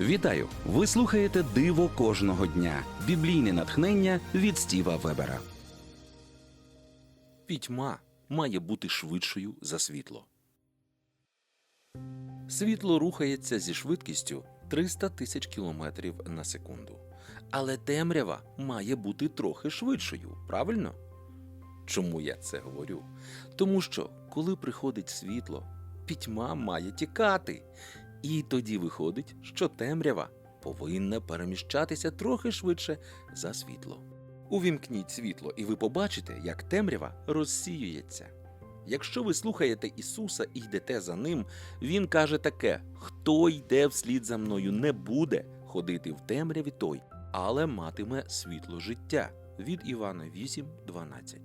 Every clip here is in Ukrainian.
Вітаю! Ви слухаєте Диво кожного дня. Біблійне натхнення від Стіва Вебера. Пітьма має бути швидшою за світло. Світло рухається зі швидкістю 300 тисяч кілометрів на секунду. Але темрява має бути трохи швидшою, правильно? Чому я це говорю? Тому що, коли приходить світло, пітьма має тікати. І тоді виходить, що темрява повинна переміщатися трохи швидше за світло. Увімкніть світло, і ви побачите, як темрява розсіюється. Якщо ви слухаєте Ісуса і йдете за ним, Він каже таке: хто йде вслід за мною, не буде ходити в темряві той, але матиме світло життя від Івана 8.12.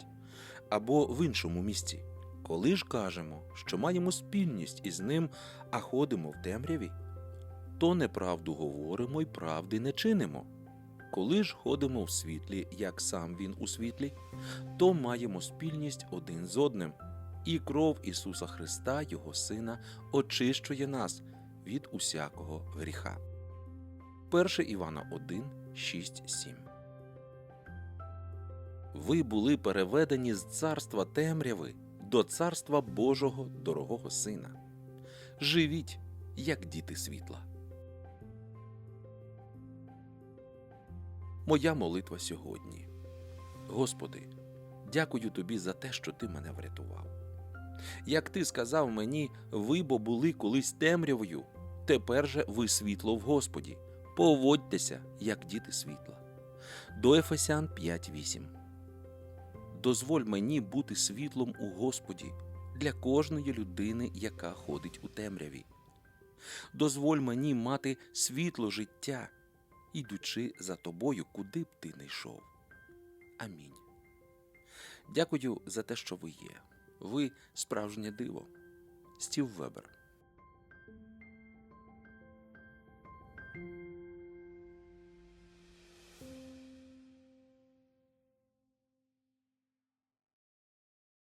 Або в іншому місці. Коли ж кажемо, що маємо спільність із ним, а ходимо в темряві, то неправду говоримо й правди не чинимо. Коли ж ходимо в світлі, як сам він у світлі, то маємо спільність один з одним, і кров Ісуса Христа, Його Сина, очищує нас від усякого гріха. 1 Івана 1, 6, 7 Ви були переведені з царства темряви до царства Божого дорогого Сина. Живіть, як діти світла. Моя молитва сьогодні. Господи, дякую тобі за те, що ти мене врятував. Як ти сказав мені, ви бо були колись темрявою, тепер же ви світло в Господі. Поводьтеся, як діти світла. До Ефесян 5.8 Дозволь мені бути світлом у Господі для кожної людини, яка ходить у темряві. Дозволь мені мати світло життя, ідучи за тобою, куди б ти не йшов. Амінь. Дякую за те, що ви є. Ви справжнє диво. Стів Вебер.